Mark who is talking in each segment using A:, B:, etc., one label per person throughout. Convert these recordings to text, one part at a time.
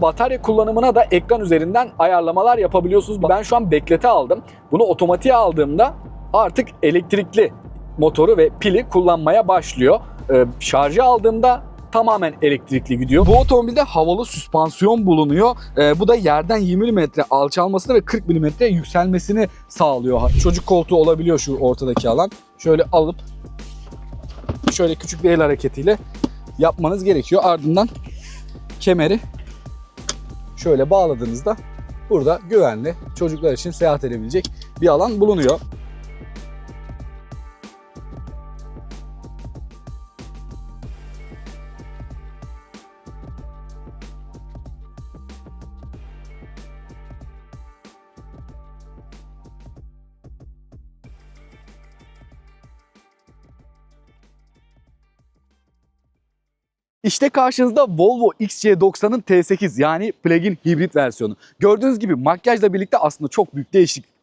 A: Batarya kullanımına da ekran üzerinden ayarlamalar yapabiliyorsunuz. Ben şu an beklete aldım. Bunu otomatiğe aldığımda artık elektrikli motoru ve pili kullanmaya başlıyor. Ee, şarjı aldığımda tamamen elektrikli gidiyor. Bu otomobilde havalı süspansiyon bulunuyor. Ee, bu da yerden 20 mm alçalmasını ve 40 mm yükselmesini sağlıyor. Çocuk koltuğu olabiliyor şu ortadaki alan. Şöyle alıp şöyle küçük bir el hareketiyle yapmanız gerekiyor. Ardından kemeri şöyle bağladığınızda burada güvenli çocuklar için seyahat edebilecek bir alan bulunuyor. İşte karşınızda Volvo XC90'ın T8 yani plug-in hibrit versiyonu. Gördüğünüz gibi makyajla birlikte aslında çok büyük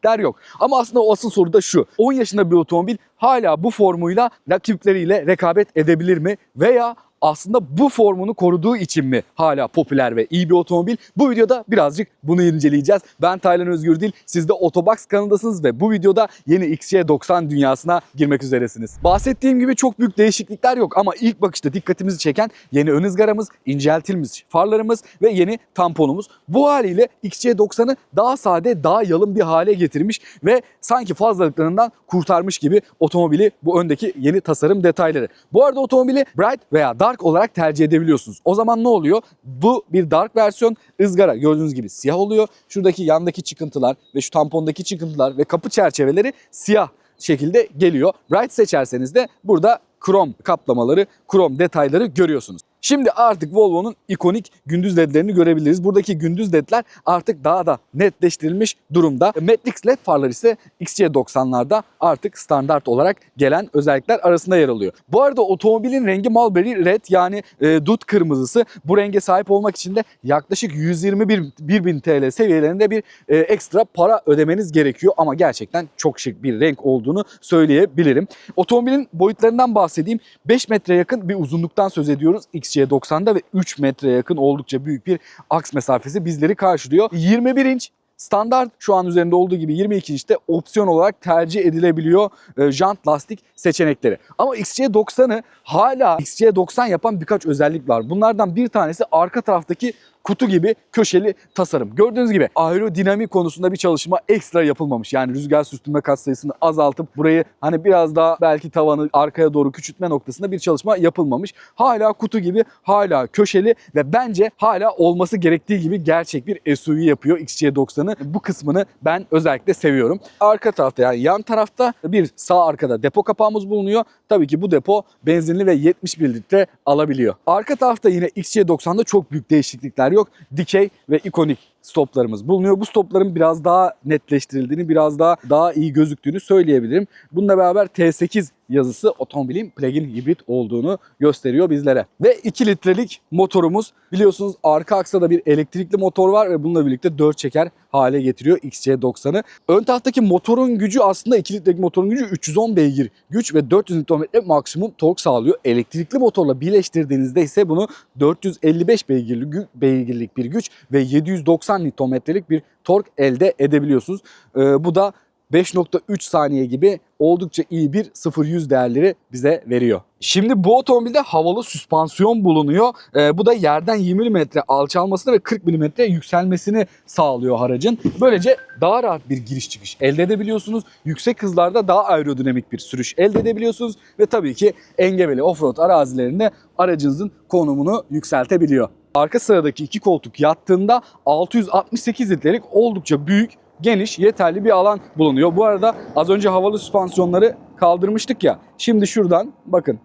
A: değişiklikler yok. Ama aslında o asıl soru da şu. 10 yaşında bir otomobil hala bu formuyla rakipleriyle rekabet edebilir mi? Veya aslında bu formunu koruduğu için mi hala popüler ve iyi bir otomobil? Bu videoda birazcık bunu inceleyeceğiz. Ben Taylan Özgür Dil, siz de Otobox kanalındasınız ve bu videoda yeni XC90 dünyasına girmek üzeresiniz. Bahsettiğim gibi çok büyük değişiklikler yok ama ilk bakışta dikkatimizi çeken yeni ön ızgaramız, inceltilmiş farlarımız ve yeni tamponumuz. Bu haliyle XC90'ı daha sade, daha yalın bir hale getirmiş ve sanki fazlalıklarından kurtarmış gibi otomobili bu öndeki yeni tasarım detayları. Bu arada otomobili Bright veya Dark olarak tercih edebiliyorsunuz. O zaman ne oluyor? Bu bir Dark versiyon ızgara gördüğünüz gibi siyah oluyor. Şuradaki yandaki çıkıntılar ve şu tampondaki çıkıntılar ve kapı çerçeveleri siyah şekilde geliyor. Bright seçerseniz de burada krom kaplamaları, krom detayları görüyorsunuz. Şimdi artık Volvo'nun ikonik gündüz ledlerini görebiliriz. Buradaki gündüz ledler artık daha da netleştirilmiş durumda. Matrix led farlar ise XC90'larda artık standart olarak gelen özellikler arasında yer alıyor. Bu arada otomobilin rengi Mulberry Red yani e, dut kırmızısı. Bu renge sahip olmak için de yaklaşık 121 bin TL seviyelerinde bir e, ekstra para ödemeniz gerekiyor. Ama gerçekten çok şık bir renk olduğunu söyleyebilirim. Otomobilin boyutlarından bahsedeyim. 5 metre yakın bir uzunluktan söz ediyoruz XC90'da ve 3 metre yakın oldukça büyük bir aks mesafesi bizleri karşılıyor. 21 inç Standart şu an üzerinde olduğu gibi 22 inçte opsiyon olarak tercih edilebiliyor e, jant lastik seçenekleri. Ama XC90'ı hala XC90 yapan birkaç özellik var. Bunlardan bir tanesi arka taraftaki kutu gibi köşeli tasarım. Gördüğünüz gibi aerodinamik konusunda bir çalışma ekstra yapılmamış. Yani rüzgar sürtünme kat sayısını azaltıp burayı hani biraz daha belki tavanı arkaya doğru küçültme noktasında bir çalışma yapılmamış. Hala kutu gibi, hala köşeli ve bence hala olması gerektiği gibi gerçek bir SUV yapıyor XC90'ı. Bu kısmını ben özellikle seviyorum. Arka tarafta yani yan tarafta bir sağ arkada depo kapağımız bulunuyor. Tabii ki bu depo benzinli ve 71 litre alabiliyor. Arka tarafta yine XC90'da çok büyük değişiklikler yok. Dikey ve ikonik stoplarımız bulunuyor. Bu stopların biraz daha netleştirildiğini, biraz daha daha iyi gözüktüğünü söyleyebilirim. Bununla beraber T8 yazısı otomobilin plug-in hibrit olduğunu gösteriyor bizlere. Ve 2 litrelik motorumuz. Biliyorsunuz arka aksa da bir elektrikli motor var ve bununla birlikte 4 çeker hale getiriyor XC90'ı. Ön taraftaki motorun gücü aslında 2 litrelik motorun gücü 310 beygir güç ve 400 Nm maksimum tork sağlıyor. Elektrikli motorla birleştirdiğinizde ise bunu 455 beygirlik, beygirlik bir güç ve 790 Nm'lik bir tork elde edebiliyorsunuz. Ee, bu da 5.3 saniye gibi oldukça iyi bir 0-100 değerleri bize veriyor. Şimdi bu otomobilde havalı süspansiyon bulunuyor. Ee, bu da yerden 20 mm alçalmasını ve 40 mm yükselmesini sağlıyor aracın. Böylece daha rahat bir giriş çıkış elde edebiliyorsunuz. Yüksek hızlarda daha aerodinamik bir sürüş elde edebiliyorsunuz. Ve tabii ki engebeli offroad arazilerinde aracınızın konumunu yükseltebiliyor. Arka sıradaki iki koltuk yattığında 668 litrelik oldukça büyük geniş, yeterli bir alan bulunuyor. Bu arada az önce havalı süspansiyonları kaldırmıştık ya. Şimdi şuradan bakın.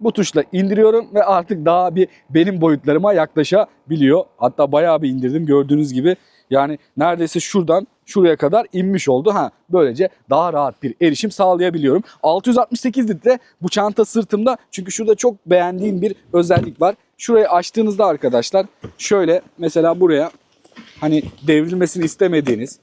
A: Bu tuşla indiriyorum ve artık daha bir benim boyutlarıma yaklaşabiliyor. Hatta bayağı bir indirdim gördüğünüz gibi. Yani neredeyse şuradan şuraya kadar inmiş oldu. Ha böylece daha rahat bir erişim sağlayabiliyorum. 668 litre bu çanta sırtımda çünkü şurada çok beğendiğim bir özellik var. Şurayı açtığınızda arkadaşlar şöyle mesela buraya hani devrilmesini istemediğiniz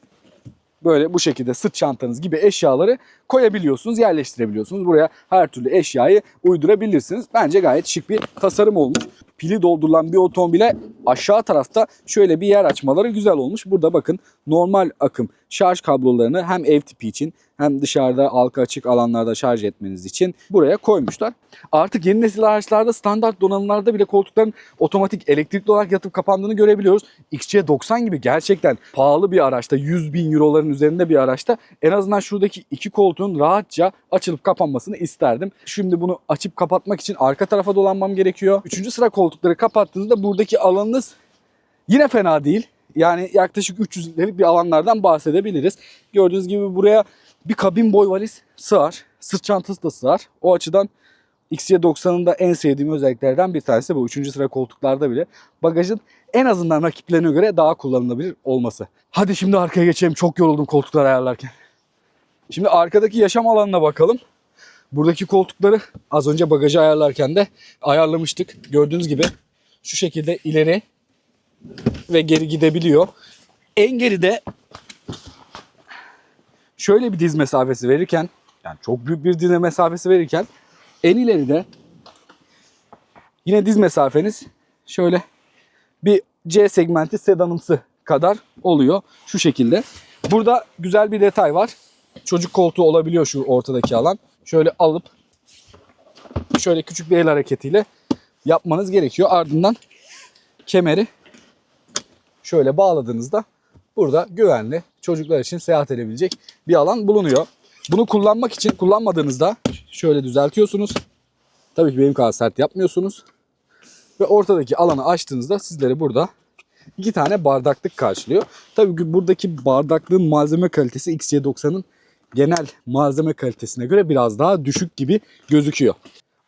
A: böyle bu şekilde sırt çantanız gibi eşyaları koyabiliyorsunuz, yerleştirebiliyorsunuz. Buraya her türlü eşyayı uydurabilirsiniz. Bence gayet şık bir tasarım olmuş. Pili doldurulan bir otomobile aşağı tarafta şöyle bir yer açmaları güzel olmuş. Burada bakın normal akım şarj kablolarını hem ev tipi için hem dışarıda halka açık alanlarda şarj etmeniz için buraya koymuşlar. Artık yeni nesil araçlarda standart donanımlarda bile koltukların otomatik elektrikli olarak yatıp kapandığını görebiliyoruz. XC90 gibi gerçekten pahalı bir araçta 100 bin euroların üzerinde bir araçta en azından şuradaki iki koltuğun rahatça açılıp kapanmasını isterdim. Şimdi bunu açıp kapatmak için arka tarafa dolanmam gerekiyor. Üçüncü sıra koltukları kapattığınızda buradaki alanınız yine fena değil. Yani yaklaşık 300 litrelik bir alanlardan bahsedebiliriz. Gördüğünüz gibi buraya bir kabin boy valiz sığar. Sırt çantası da sığar. O açıdan XC90'ın da en sevdiğim özelliklerden bir tanesi bu. Üçüncü sıra koltuklarda bile bagajın en azından rakiplerine göre daha kullanılabilir olması. Hadi şimdi arkaya geçelim. Çok yoruldum koltuklar ayarlarken. Şimdi arkadaki yaşam alanına bakalım. Buradaki koltukları az önce bagajı ayarlarken de ayarlamıştık. Gördüğünüz gibi şu şekilde ileri ve geri gidebiliyor. En geride şöyle bir diz mesafesi verirken yani çok büyük bir diz mesafesi verirken en ileride yine diz mesafeniz şöyle bir C segmenti sedanımsı kadar oluyor şu şekilde. Burada güzel bir detay var. Çocuk koltuğu olabiliyor şu ortadaki alan. Şöyle alıp şöyle küçük bir el hareketiyle yapmanız gerekiyor. Ardından kemeri şöyle bağladığınızda burada güvenli çocuklar için seyahat edebilecek bir alan bulunuyor. Bunu kullanmak için kullanmadığınızda şöyle düzeltiyorsunuz. Tabii ki benim kadar sert yapmıyorsunuz. Ve ortadaki alanı açtığınızda sizleri burada iki tane bardaklık karşılıyor. Tabii ki buradaki bardaklığın malzeme kalitesi XC90'ın genel malzeme kalitesine göre biraz daha düşük gibi gözüküyor.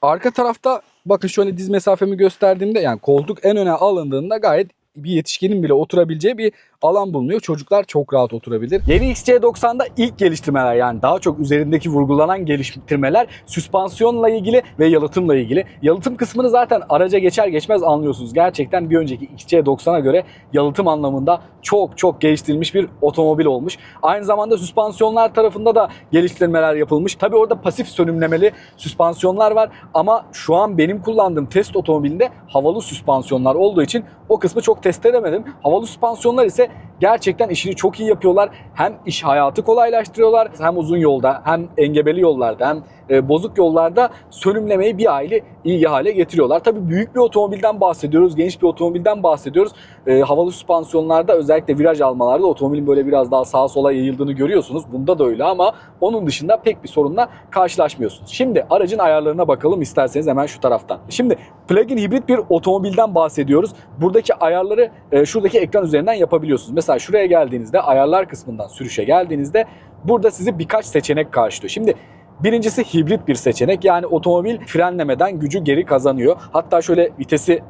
A: Arka tarafta bakın şöyle diz mesafemi gösterdiğimde yani koltuk en öne alındığında gayet bir yetişkinin bile oturabileceği bir alan bulunuyor. Çocuklar çok rahat oturabilir. Yeni XC90'da ilk geliştirmeler yani daha çok üzerindeki vurgulanan geliştirmeler süspansiyonla ilgili ve yalıtımla ilgili. Yalıtım kısmını zaten araca geçer geçmez anlıyorsunuz. Gerçekten bir önceki XC90'a göre yalıtım anlamında çok çok geliştirilmiş bir otomobil olmuş. Aynı zamanda süspansiyonlar tarafında da geliştirmeler yapılmış. Tabi orada pasif sönümlemeli süspansiyonlar var ama şu an benim kullandığım test otomobilinde havalı süspansiyonlar olduğu için o kısmı çok test edemedim. Havalı süspansiyonlar ise gerçekten işini çok iyi yapıyorlar. Hem iş hayatı kolaylaştırıyorlar hem uzun yolda hem engebeli yollarda hem e, bozuk yollarda sönümlemeyi bir aile iyi hale getiriyorlar. Tabii büyük bir otomobilden bahsediyoruz, geniş bir otomobilden bahsediyoruz. E, havalı süspansiyonlarda özellikle viraj almalarda otomobilin böyle biraz daha sağa sola yayıldığını görüyorsunuz. Bunda da öyle ama onun dışında pek bir sorunla karşılaşmıyorsunuz. Şimdi aracın ayarlarına bakalım isterseniz hemen şu taraftan. Şimdi plug-in hibrit bir otomobilden bahsediyoruz. Buradaki ayarları e, şuradaki ekran üzerinden yapabiliyorsunuz. Mesela şuraya geldiğinizde ayarlar kısmından sürüşe geldiğinizde burada sizi birkaç seçenek karşılıyor. Şimdi Birincisi hibrit bir seçenek. Yani otomobil frenlemeden gücü geri kazanıyor. Hatta şöyle vitesi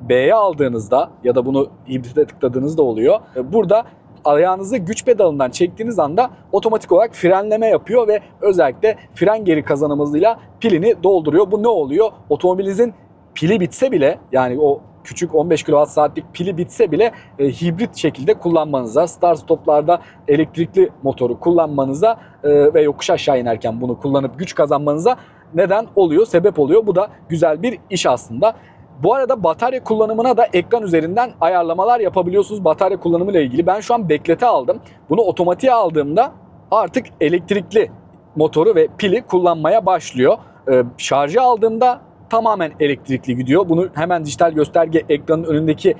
A: B'ye aldığınızda ya da bunu hibrite tıkladığınızda oluyor. E, Burada ayağınızı güç pedalından çektiğiniz anda otomatik olarak frenleme yapıyor ve özellikle fren geri kazanım hızıyla pilini dolduruyor. Bu ne oluyor? Otomobilinizin pili bitse bile yani o küçük 15 kWh pili bitse bile e, hibrit şekilde kullanmanıza, start stoplarda elektrikli motoru kullanmanıza e, ve yokuş aşağı inerken bunu kullanıp güç kazanmanıza neden oluyor, sebep oluyor. Bu da güzel bir iş aslında. Bu arada batarya kullanımına da ekran üzerinden ayarlamalar yapabiliyorsunuz batarya kullanımı ile ilgili. Ben şu an beklete aldım. Bunu otomatiğe aldığımda artık elektrikli motoru ve pili kullanmaya başlıyor. Ee, şarjı aldığımda tamamen elektrikli gidiyor. Bunu hemen dijital gösterge ekranın önündeki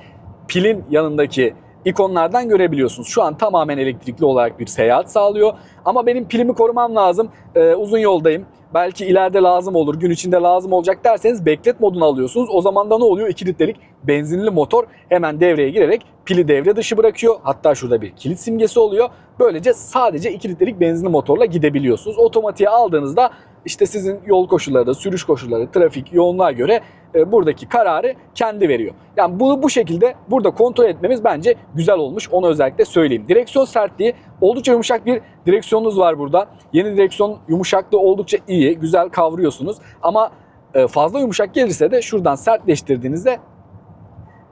A: pilin yanındaki ikonlardan görebiliyorsunuz. Şu an tamamen elektrikli olarak bir seyahat sağlıyor. Ama benim pilimi korumam lazım. Ee, uzun yoldayım. Belki ileride lazım olur, gün içinde lazım olacak derseniz beklet modunu alıyorsunuz. O zaman da ne oluyor? 2 litrelik benzinli motor hemen devreye girerek pili devre dışı bırakıyor. Hatta şurada bir kilit simgesi oluyor. Böylece sadece 2 litrelik benzinli motorla gidebiliyorsunuz. Otomatiğe aldığınızda işte sizin yol koşulları da, sürüş koşulları, trafik, yoğunluğa göre e, buradaki kararı kendi veriyor. Yani bunu bu şekilde burada kontrol etmemiz bence güzel olmuş. Onu özellikle söyleyeyim. Direksiyon sertliği oldukça yumuşak bir direksiyonunuz var burada. Yeni direksiyon yumuşaklığı oldukça iyi, güzel kavruyorsunuz. Ama e, fazla yumuşak gelirse de şuradan sertleştirdiğinizde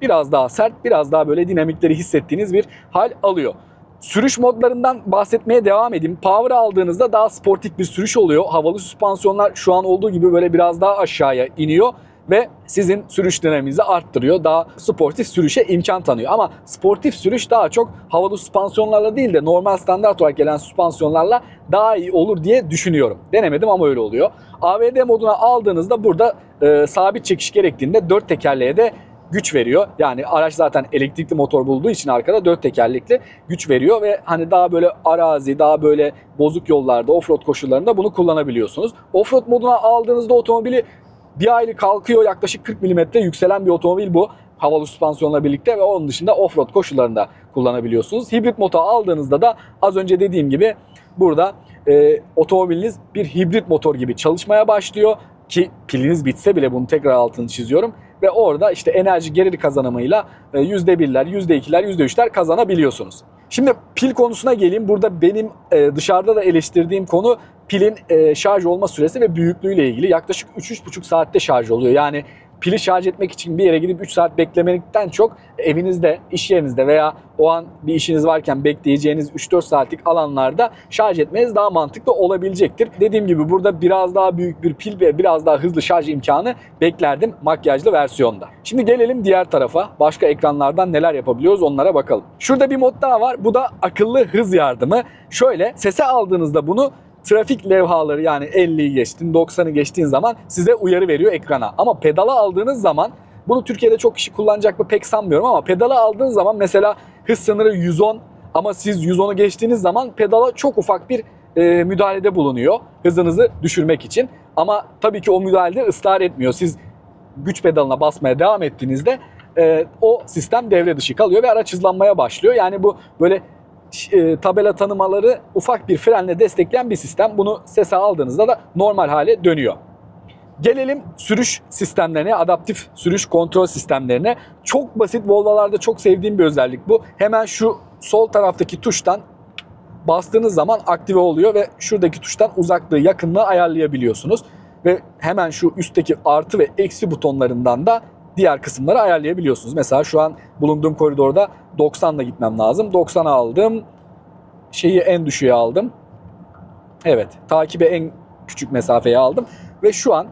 A: biraz daha sert, biraz daha böyle dinamikleri hissettiğiniz bir hal alıyor. Sürüş modlarından bahsetmeye devam edeyim. Power aldığınızda daha sportif bir sürüş oluyor. Havalı süspansiyonlar şu an olduğu gibi böyle biraz daha aşağıya iniyor. ve sizin sürüş dinamiğinizi arttırıyor. Daha sportif sürüşe imkan tanıyor. Ama sportif sürüş daha çok havalı süspansiyonlarla değil de normal standart olarak gelen süspansiyonlarla daha iyi olur diye düşünüyorum. Denemedim ama öyle oluyor. AVD moduna aldığınızda burada e, sabit çekiş gerektiğinde dört tekerleğe de güç veriyor. Yani araç zaten elektrikli motor bulduğu için arkada dört tekerlekli güç veriyor ve hani daha böyle arazi, daha böyle bozuk yollarda, offroad koşullarında bunu kullanabiliyorsunuz. Offroad moduna aldığınızda otomobili bir aylık kalkıyor yaklaşık 40 mm yükselen bir otomobil bu. Havalı süspansiyonla birlikte ve onun dışında offroad koşullarında kullanabiliyorsunuz. Hibrit motor aldığınızda da az önce dediğim gibi burada e, otomobiliniz bir hibrit motor gibi çalışmaya başlıyor ki piliniz bitse bile bunu tekrar altını çiziyorum ve orada işte enerji geri kazanımıyla e, %1'ler, %2'ler, %3'ler kazanabiliyorsunuz. Şimdi pil konusuna geleyim. Burada benim e, dışarıda da eleştirdiğim konu pilin e, şarj olma süresi ve büyüklüğüyle ilgili. Yaklaşık 3-3,5 saatte şarj oluyor. Yani pili şarj etmek için bir yere gidip 3 saat beklemekten çok evinizde, iş yerinizde veya o an bir işiniz varken bekleyeceğiniz 3-4 saatlik alanlarda şarj etmeniz daha mantıklı olabilecektir. Dediğim gibi burada biraz daha büyük bir pil ve biraz daha hızlı şarj imkanı beklerdim makyajlı versiyonda. Şimdi gelelim diğer tarafa. Başka ekranlardan neler yapabiliyoruz onlara bakalım. Şurada bir mod daha var. Bu da akıllı hız yardımı. Şöyle sese aldığınızda bunu trafik levhaları yani 50'yi geçtin 90'ı geçtiğin zaman size uyarı veriyor ekrana. Ama pedala aldığınız zaman bunu Türkiye'de çok kişi kullanacak mı pek sanmıyorum ama pedala aldığınız zaman mesela hız sınırı 110 ama siz 110'u geçtiğiniz zaman pedala çok ufak bir e, müdahalede bulunuyor hızınızı düşürmek için. Ama tabii ki o müdahalede ısrar etmiyor. Siz güç pedalına basmaya devam ettiğinizde e, o sistem devre dışı kalıyor ve araç hızlanmaya başlıyor. Yani bu böyle tabela tanımaları ufak bir frenle destekleyen bir sistem. Bunu sese aldığınızda da normal hale dönüyor. Gelelim sürüş sistemlerine, adaptif sürüş kontrol sistemlerine. Çok basit Volvo'larda çok sevdiğim bir özellik bu. Hemen şu sol taraftaki tuştan bastığınız zaman aktive oluyor ve şuradaki tuştan uzaklığı, yakınlığı ayarlayabiliyorsunuz. Ve hemen şu üstteki artı ve eksi butonlarından da diğer kısımları ayarlayabiliyorsunuz. Mesela şu an bulunduğum koridorda 90'la gitmem lazım. 90'a aldım. Şeyi en düşüğe aldım. Evet, takibe en küçük mesafeye aldım. Ve şu an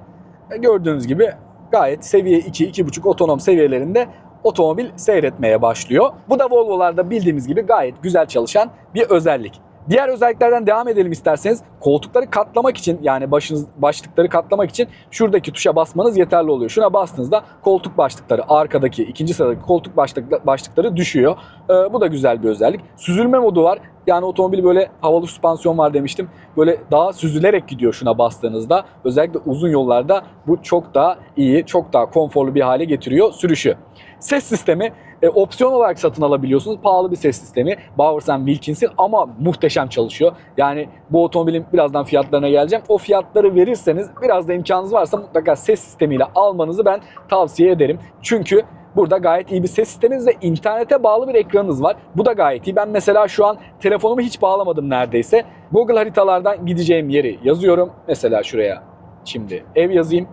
A: gördüğünüz gibi gayet seviye 2, 2.5 otonom seviyelerinde otomobil seyretmeye başlıyor. Bu da Volvo'larda bildiğimiz gibi gayet güzel çalışan bir özellik. Diğer özelliklerden devam edelim isterseniz. Koltukları katlamak için yani başınız başlıkları katlamak için şuradaki tuşa basmanız yeterli oluyor. Şuna bastığınızda koltuk başlıkları arkadaki ikinci sıradaki koltuk başlık, başlıkları düşüyor. Ee, bu da güzel bir özellik. Süzülme modu var. Yani otomobil böyle havalı süspansiyon var demiştim. Böyle daha süzülerek gidiyor şuna bastığınızda. Özellikle uzun yollarda bu çok daha iyi, çok daha konforlu bir hale getiriyor sürüşü. Ses sistemi e, opsiyon olarak satın alabiliyorsunuz. Pahalı bir ses sistemi. Bowers Wilkins'in ama muhteşem çalışıyor. Yani bu otomobilin birazdan fiyatlarına geleceğim. O fiyatları verirseniz biraz da imkanınız varsa mutlaka ses sistemiyle almanızı ben tavsiye ederim. Çünkü Burada gayet iyi bir ses sisteminiz ve internete bağlı bir ekranınız var. Bu da gayet iyi. Ben mesela şu an telefonumu hiç bağlamadım neredeyse. Google haritalardan gideceğim yeri yazıyorum. Mesela şuraya şimdi ev yazayım.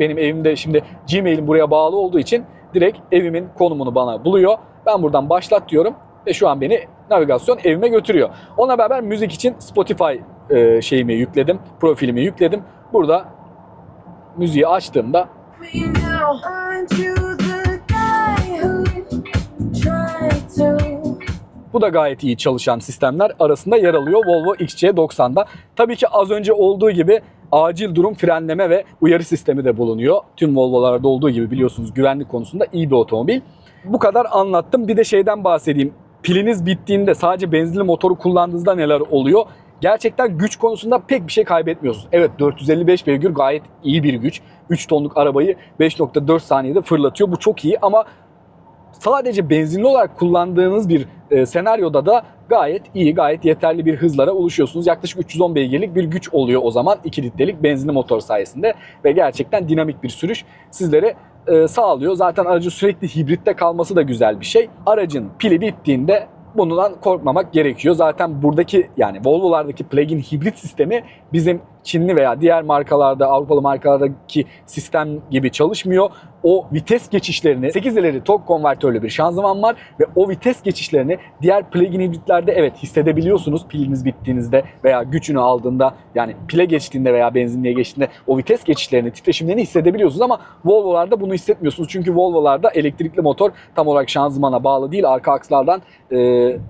A: Benim evimde şimdi Gmail'im buraya bağlı olduğu için direkt evimin konumunu bana buluyor. Ben buradan başlat diyorum ve şu an beni navigasyon evime götürüyor. Ona beraber müzik için Spotify e, şeyimi yükledim, profilimi yükledim. Burada müziği açtığımda? Bu da gayet iyi çalışan sistemler arasında yer alıyor Volvo XC90'da. Tabii ki az önce olduğu gibi acil durum frenleme ve uyarı sistemi de bulunuyor. Tüm Volvo'larda olduğu gibi biliyorsunuz güvenlik konusunda iyi bir otomobil. Bu kadar anlattım. Bir de şeyden bahsedeyim. Piliniz bittiğinde sadece benzinli motoru kullandığınızda neler oluyor? Gerçekten güç konusunda pek bir şey kaybetmiyorsunuz. Evet 455 beygir gayet iyi bir güç. 3 tonluk arabayı 5.4 saniyede fırlatıyor. Bu çok iyi ama sadece benzinli olarak kullandığınız bir e, senaryoda da gayet iyi, gayet yeterli bir hızlara ulaşıyorsunuz. Yaklaşık 310 beygirlik bir güç oluyor o zaman 2 litrelik benzinli motor sayesinde ve gerçekten dinamik bir sürüş sizlere e, sağlıyor. Zaten aracın sürekli hibritte kalması da güzel bir şey. Aracın pili bittiğinde bundan korkmamak gerekiyor. Zaten buradaki yani Volvo'lardaki plug-in hibrit sistemi bizim Çinli veya diğer markalarda, Avrupalı markalardaki sistem gibi çalışmıyor. O vites geçişlerini, 8 ileri tok konvertörlü bir şanzıman var ve o vites geçişlerini diğer plug-in hibritlerde evet hissedebiliyorsunuz piliniz bittiğinizde veya gücünü aldığında yani pile geçtiğinde veya benzinliğe geçtiğinde o vites geçişlerini, titreşimlerini hissedebiliyorsunuz ama Volvo'larda bunu hissetmiyorsunuz. Çünkü Volvo'larda elektrikli motor tam olarak şanzımana bağlı değil, arka akslardan e,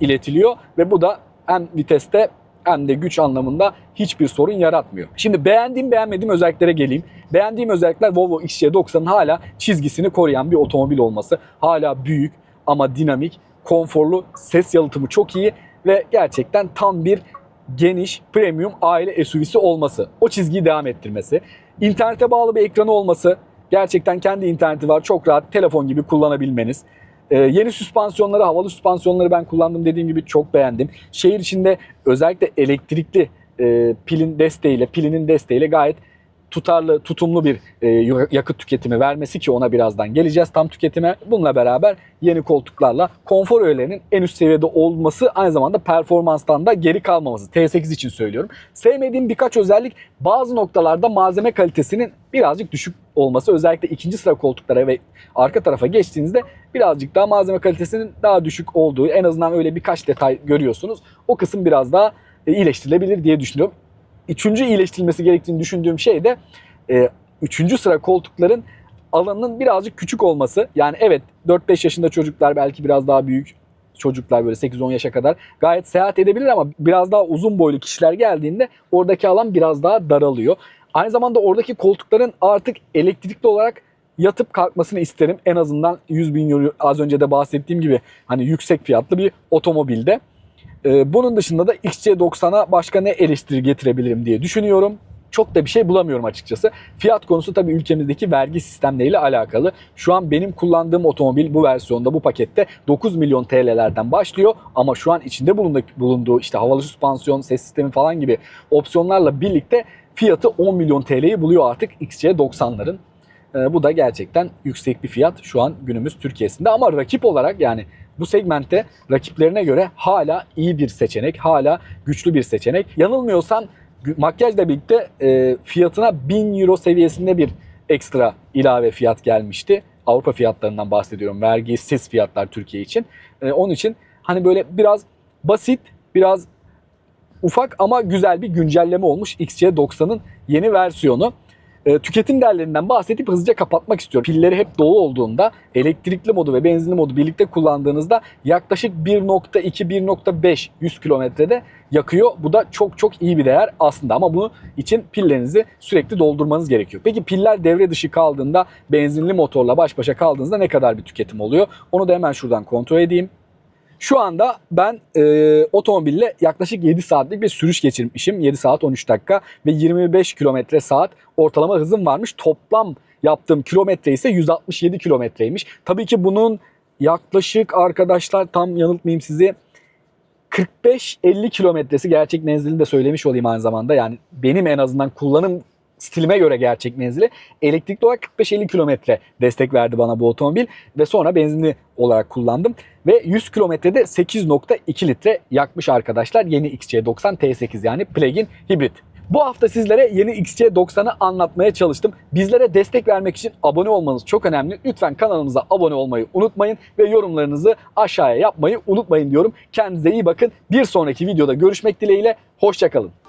A: iletiliyor ve bu da hem viteste hem de güç anlamında hiçbir sorun yaratmıyor. Şimdi beğendiğim beğenmediğim özelliklere geleyim. Beğendiğim özellikler Volvo XC90'ın hala çizgisini koruyan bir otomobil olması. Hala büyük ama dinamik, konforlu, ses yalıtımı çok iyi ve gerçekten tam bir geniş, premium aile SUV'si olması. O çizgiyi devam ettirmesi. İnternete bağlı bir ekranı olması. Gerçekten kendi interneti var. Çok rahat telefon gibi kullanabilmeniz. Ee, yeni süspansiyonları, havalı süspansiyonları ben kullandım dediğim gibi çok beğendim. Şehir içinde özellikle elektrikli e, pilin desteğiyle, pilinin desteğiyle gayet tutarlı, tutumlu bir e, yakıt tüketimi vermesi ki ona birazdan geleceğiz tam tüketime. Bununla beraber yeni koltuklarla konfor öğelerinin en üst seviyede olması aynı zamanda performanstan da geri kalmaması. T8 için söylüyorum. Sevmediğim birkaç özellik bazı noktalarda malzeme kalitesinin birazcık düşük olması. Özellikle ikinci sıra koltuklara ve arka tarafa geçtiğinizde birazcık daha malzeme kalitesinin daha düşük olduğu en azından öyle birkaç detay görüyorsunuz. O kısım biraz daha e, iyileştirilebilir diye düşünüyorum. Üçüncü iyileştirilmesi gerektiğini düşündüğüm şey de e, üçüncü sıra koltukların alanının birazcık küçük olması. Yani evet 4-5 yaşında çocuklar belki biraz daha büyük çocuklar böyle 8-10 yaşa kadar gayet seyahat edebilir ama biraz daha uzun boylu kişiler geldiğinde oradaki alan biraz daha daralıyor. Aynı zamanda oradaki koltukların artık elektrikli olarak yatıp kalkmasını isterim. En azından 100 bin euro az önce de bahsettiğim gibi hani yüksek fiyatlı bir otomobilde. Ee, bunun dışında da XC90'a başka ne eleştiri getirebilirim diye düşünüyorum. Çok da bir şey bulamıyorum açıkçası. Fiyat konusu tabii ülkemizdeki vergi sistemleriyle alakalı. Şu an benim kullandığım otomobil bu versiyonda bu pakette 9 milyon TL'lerden başlıyor ama şu an içinde bulunduğu, işte havalı süspansiyon, ses sistemi falan gibi opsiyonlarla birlikte fiyatı 10 milyon TL'yi buluyor artık XC90'ların. Ee, bu da gerçekten yüksek bir fiyat şu an günümüz Türkiye'sinde ama rakip olarak yani bu segmentte rakiplerine göre hala iyi bir seçenek, hala güçlü bir seçenek. Yanılmıyorsam makyajla birlikte e, fiyatına 1000 euro seviyesinde bir ekstra ilave fiyat gelmişti. Avrupa fiyatlarından bahsediyorum. Vergisiz fiyatlar Türkiye için. E, onun için hani böyle biraz basit, biraz ufak ama güzel bir güncelleme olmuş XC90'ın yeni versiyonu. E, tüketim değerlerinden bahsedip hızlıca kapatmak istiyorum. Pilleri hep dolu olduğunda elektrikli modu ve benzinli modu birlikte kullandığınızda yaklaşık 1.2-1.5 100 kilometrede yakıyor. Bu da çok çok iyi bir değer aslında ama bunun için pillerinizi sürekli doldurmanız gerekiyor. Peki piller devre dışı kaldığında benzinli motorla baş başa kaldığınızda ne kadar bir tüketim oluyor? Onu da hemen şuradan kontrol edeyim. Şu anda ben e, otomobille yaklaşık 7 saatlik bir sürüş geçirmişim. 7 saat 13 dakika ve 25 kilometre saat ortalama hızım varmış. Toplam yaptığım kilometre ise 167 kilometreymiş. Tabii ki bunun yaklaşık arkadaşlar tam yanıltmayayım sizi 45-50 kilometresi gerçek menzilini de söylemiş olayım aynı zamanda. Yani benim en azından kullanım stilime göre gerçek menzili elektrikli olarak 45-50 kilometre destek verdi bana bu otomobil ve sonra benzinli olarak kullandım ve 100 kilometrede 8.2 litre yakmış arkadaşlar yeni XC90 T8 yani plug-in hibrit. Bu hafta sizlere yeni XC90'ı anlatmaya çalıştım. Bizlere destek vermek için abone olmanız çok önemli. Lütfen kanalımıza abone olmayı unutmayın ve yorumlarınızı aşağıya yapmayı unutmayın diyorum. Kendinize iyi bakın. Bir sonraki videoda görüşmek dileğiyle. Hoşçakalın.